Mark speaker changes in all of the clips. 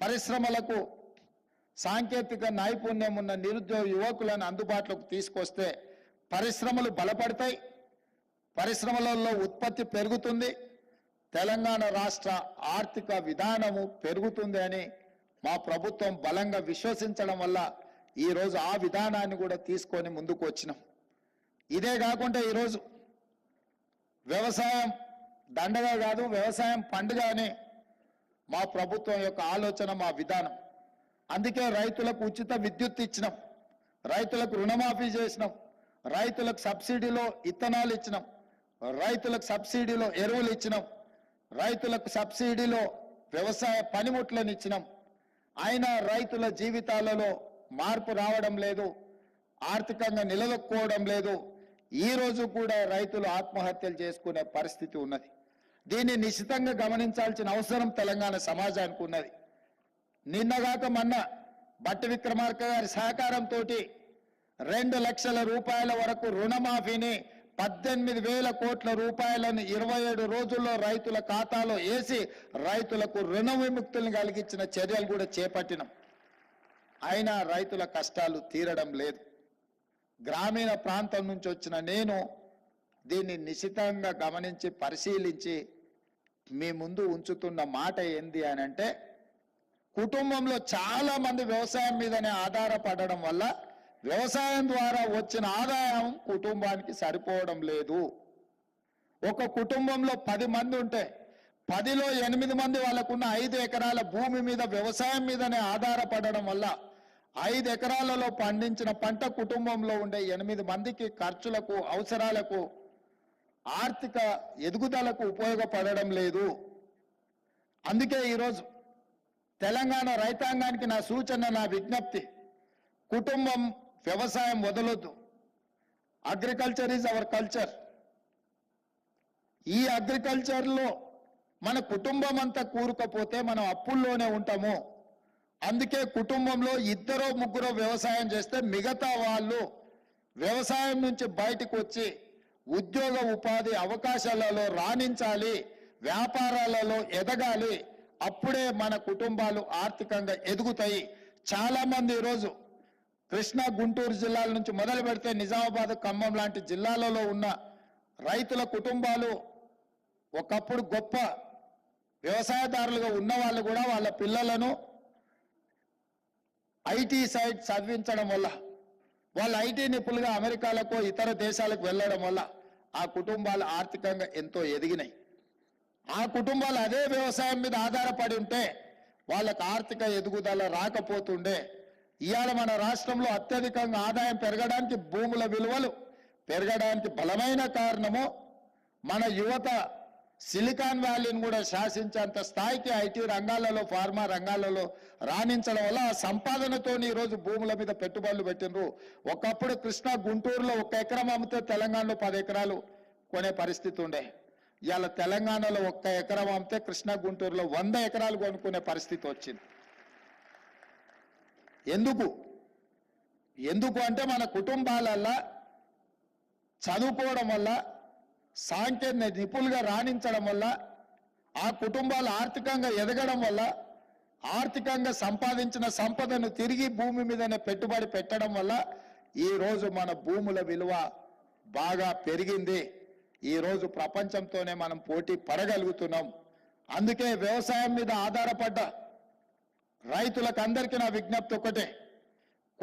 Speaker 1: పరిశ్రమలకు సాంకేతిక నైపుణ్యం ఉన్న నిరుద్యోగ యువకులను అందుబాటులోకి తీసుకొస్తే పరిశ్రమలు బలపడతాయి. పరిశ్రమలలో ఉత్పత్తి పెరుగుతుంది. తెలంగాణ రాష్ట్ర ఆర్థిక విధానము పెరుగుతుంది అని మా ప్రభుత్వం బలంగా విశ్వసించడం వల్ల ఈరోజు ఆ విధానాన్ని కూడా తీసుకొని ముందుకు వచ్చినాం. ఇదే కాకుండా ఈరోజు వ్యవసాయం దండగా కాదు వ్యవసాయం పండుగ అని మా ప్రభుత్వం యొక్క ఆలోచన మా విధానం. అందుకే రైతులకు ఉచిత విద్యుత్ ఇచ్చినాం. రైతులకు రుణమాఫీ చేసినాం. రైతులకు సబ్సిడీలో ఇత్తనాలు ఇచ్చినాం. రైతులకు సబ్సిడీలో ఎరువులు ఇచ్చినాం. రైతులకు సబ్సిడీలో వ్యవసాయ పనిముట్లను ఇచ్చినాం. అయినా రైతుల జీవితాలలో మార్పు రావడం లేదు. ఆర్థికంగా నిలదొక్కుకోవడం లేదు. ఈ రోజు కూడా రైతులు ఆత్మహత్యలు చేసుకునే పరిస్థితి ఉన్నది. దీన్ని నిశ్చితంగా గమనించాల్సిన అవసరం తెలంగాణ సమాజానికి ఉన్నది. నిన్నగాక మొన్న భట్ట విక్రమార్క గారి సహకారంతో రెండు లక్షల రూపాయల వరకు రుణమాఫీని పద్దెనిమిది వేల కోట్ల రూపాయలను ఇరవై ఏడు రోజుల్లో రైతుల ఖాతాలో వేసి రైతులకు రుణ విముక్తులను కలిగించిన చర్యలు కూడా చేపట్టినాం. అయినా రైతుల కష్టాలు తీరడం లేదు. గ్రామీణ ప్రాంతం నుంచి వచ్చిన నేను దీన్ని నిశితంగా గమనించి పరిశీలించి మీ ముందు ఉంచుతున్న మాట ఏంది అని అంటే కుటుంబంలో చాలా మంది వ్యవసాయం మీదనే ఆధారపడడం వల్ల వ్యవసాయం ద్వారా వచ్చిన ఆదాయం కుటుంబానికి సరిపోవడం లేదు. ఒక కుటుంబంలో పది మంది ఉంటే పదిలో ఎనిమిది మంది వాళ్ళకున్న ఐదు ఎకరాల భూమి మీద వ్యవసాయం మీదనే ఆధారపడడం వల్ల ఐదు ఎకరాలలో పండించిన పంట కుటుంబంలో ఉండే ఎనిమిది మందికి ఖర్చులకు అవసరాలకు ఆర్థిక ఎదుగుదలకు ఉపయోగపడడం లేదు. అందుకే ఈరోజు తెలంగాణ రైతాంగానికి నా సూచన నా విజ్ఞప్తి. కుటుంబం వ్యవసాయం వదలొద్దు. అగ్రికల్చర్ ఈజ్ అవర్ కల్చర్ ఈ అగ్రికల్చర్లో మన కుటుంబం అంతా కూరుకపోతే మనం అప్పుల్లోనే ఉంటాము. అందుకే కుటుంబంలో ఇద్దరో ముగ్గురో వ్యవసాయం చేస్తే మిగతా వాళ్ళు వ్యవసాయం నుంచి బయటకు వచ్చి ఉద్యోగ ఉపాధి అవకాశాలలో రాణించాలి వ్యాపారాలలో ఎదగాలి. అప్పుడే మన కుటుంబాలు ఆర్థికంగా ఎదుగుతాయి. చాలా మంది ఈరోజు కృష్ణా గుంటూరు జిల్లాల నుంచి మొదలు పెడితే నిజామాబాద్ ఖమ్మం లాంటి జిల్లాలలో ఉన్న రైతుల కుటుంబాలు ఒకప్పుడు గొప్ప వ్యవసాయదారులుగా ఉన్న వాళ్ళు కూడా వాళ్ళ పిల్లలను ఐటీ సైడ్ చదివించడం వల్ల వాళ్ళు ఐటీ నిపుణులుగా అమెరికాలకు ఇతర దేశాలకు వెళ్ళడం వల్ల ఆ కుటుంబాలు ఆర్థికంగా ఎంతో ఎదిగినాయి. ఆ కుటుంబాలు అదే వ్యవసాయం మీద ఆధారపడి ఉంటే వాళ్ళకు ఆర్థిక ఎదుగుదల రాకపోతుండే ఇవాళ మన రాష్ట్రంలో అత్యధికంగా ఆదాయం పెరగడానికి భూముల విలువలు పెరగడానికి బలమైన కారణము మన యువత సిలికాన్ వ్యాలీని కూడా శాసించేంత స్థాయికి ఐటీ రంగాలలో ఫార్మా రంగాలలో రాణించడం వల్ల ఆ సంపాదనతో ఈరోజు భూముల మీద పెట్టుబడులు పెట్టినరు ఒకప్పుడు కృష్ణా గుంటూరులో ఒక ఎకరం అమ్మితే తెలంగాణలో పది ఎకరాలు కొనే పరిస్థితి ఉండే. ఇవాళ తెలంగాణలో ఒక్క ఎకరం అమ్మితే కృష్ణా గుంటూరులో వంద ఎకరాలు కొనుక్కునే పరిస్థితి వచ్చింది. ఎందుకు? ఎందుకు అంటే మన కుటుంబాలల్లో చదువుకోవడం వల్ల సాంకేతిక నిపుణులుగా రాణించడం వల్ల ఆ కుటుంబాలు ఆర్థికంగా ఎదగడం వల్ల ఆర్థికంగా సంపాదించిన సంపదను తిరిగి భూమి మీదనే పెట్టుబడి పెట్టడం వల్ల ఈరోజు మన భూముల విలువ బాగా పెరిగింది. ఈరోజు ప్రపంచంతోనే మనం పోటీ పడగలుగుతున్నాం. అందుకే వ్యవసాయం మీద ఆధారపడ్డ రైతులకు అందరికీ నా విజ్ఞప్తి ఒకటే.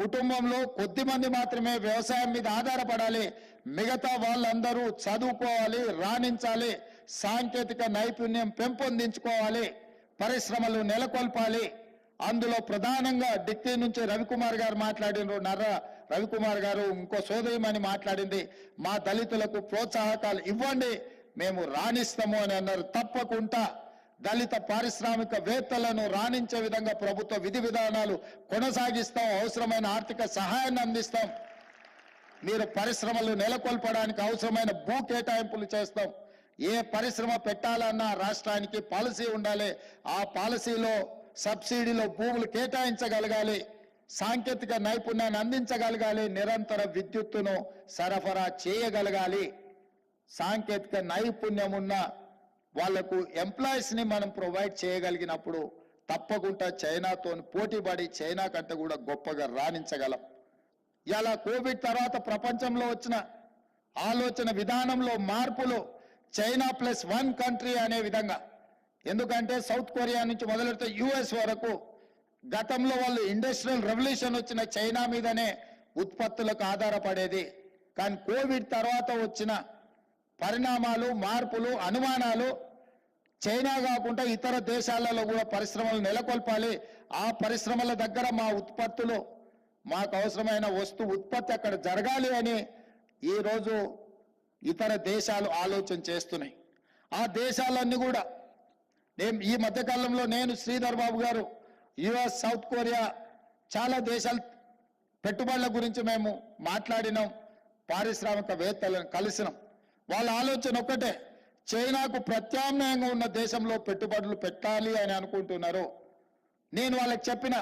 Speaker 1: కుటుంబంలో కొద్ది మంది మాత్రమే వ్యవసాయం మీద ఆధారపడాలి. మిగతా వాళ్ళందరూ చదువుకోవాలి రాణించాలి సాంకేతిక నైపుణ్యం పెంపొందించుకోవాలి పరిశ్రమలు నెలకొల్పాలి. అందులో ప్రధానంగా డిక్కీ నుంచి రవికుమార్ గారు మాట్లాడినారు. నర్ర రవికుమార్ గారు ఇంకో సోదరిమని మాట్లాడింది. మా దళితులకు ప్రోత్సాహకాలు ఇవ్వండి మేము రాణిస్తాము అని అన్నారు. తప్పకుండా. దళిత పారిశ్రామిక వేత్తలను రాణించే విధంగా ప్రభుత్వ విధి విధానాలు కొనసాగిస్తాం అవసరమైన ఆర్థిక సహాయాన్ని అందిస్తాం. మీరు పరిశ్రమలు నెలకొల్పడానికి అవసరమైన భూ కేటాయింపులు చేస్తాం. ఏ పరిశ్రమ పెట్టాలన్నా రాష్ట్రానికి పాలసీ ఉండాలి. ఆ పాలసీలో సబ్సిడీలో భూములు కేటాయించగలగాలి. సాంకేతిక నైపుణ్యాన్ని అందించగలగాలి. నిరంతర విద్యుత్తును సరఫరా చేయగలగాలి. సాంకేతిక నైపుణ్యం ఉన్న వాళ్ళకు ఎంప్లాయీస్ని మనం ప్రొవైడ్ చేయగలిగినప్పుడు తప్పకుండా చైనాతో పోటీపడి చైనా కంటే కూడా గొప్పగా రాణించగలం. ఇలా కోవిడ్ తర్వాత ప్రపంచంలో వచ్చిన ఆలోచన విధానంలో మార్పులు చైనా ప్లస్ వన్ కంట్రీ అనే విధంగా. ఎందుకంటే సౌత్ కొరియా నుంచి మొదలెడితే యుఎస్ వరకు గతంలో వాళ్ళు ఇండస్ట్రియల్ రెవల్యూషన్ వచ్చిన చైనా మీదనే ఉత్పత్తులకు ఆధారపడేది. కానీ కోవిడ్ తర్వాత వచ్చిన పరిణామాలు మార్పులు అనుమానాలు చైనా కాకుండా ఇతర దేశాలలో కూడా పరిశ్రమలు నెలకొల్పాలి. ఆ పరిశ్రమల దగ్గర మా ఉత్పత్తులు మాకు అవసరమైన వస్తు ఉత్పత్తి అక్కడ జరగాలి అని ఈరోజు ఇతర దేశాలు ఆలోచన చేస్తున్నాయి. ఆ దేశాలన్నీ కూడా నేను ఈ మధ్యకాలంలో నేను శ్రీధర్ బాబు గారు యుఎస్ సౌత్ కొరియా చాలా దేశాలు పెట్టుబడుల గురించి మేము మాట్లాడినాం పారిశ్రామికవేత్తలను కలిసినాం. వాళ్ళ ఆలోచన ఒక్కటే. చైనాకు ప్రత్యామ్నాయంగా ఉన్న దేశంలో పెట్టుబడులు పెట్టాలి అని అనుకుంటున్నారు. నేను వాళ్ళకి చెప్పిన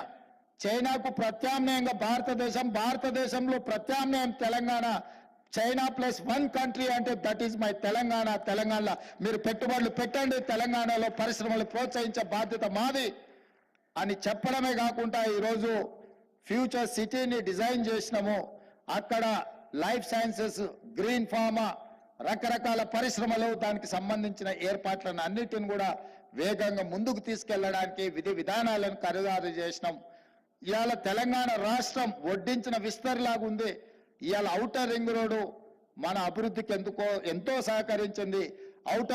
Speaker 1: చైనాకు ప్రత్యామ్నాయంగా భారతదేశం భారతదేశంలో ప్రత్యామ్నాయం Telangana China plus one country అంటే దట్ ఈస్ మై తెలంగాణ తెలంగాణలో మీరు పెట్టుబడులు పెట్టండి తెలంగాణలో పరిశ్రమలు ప్రోత్సహించే బాధ్యత మాది అని చెప్పడమే కాకుండా ఈరోజు ఫ్యూచర్ సిటీని డిజైన్ చేసినాము. అక్కడ లైఫ్ సైన్సెస్ గ్రీన్ ఫార్మా రకరకాల పరిశ్రమలు దానికి సంబంధించిన ఏర్పాట్లను అన్నిటిని కూడా వేగంగా ముందుకు తీసుకెళ్ళడానికి విధి విధానాలను ఖరీదారు చేసినాం. ఇవాళ తెలంగాణ రాష్ట్రం వడ్డించిన విస్తరిలాగా ఉంది. ఇవాళ ఔటర్ రింగ్ రోడ్డు మన అభివృద్ధికి ఎందుకో ఎంతో సహకరించింది. ఔటర్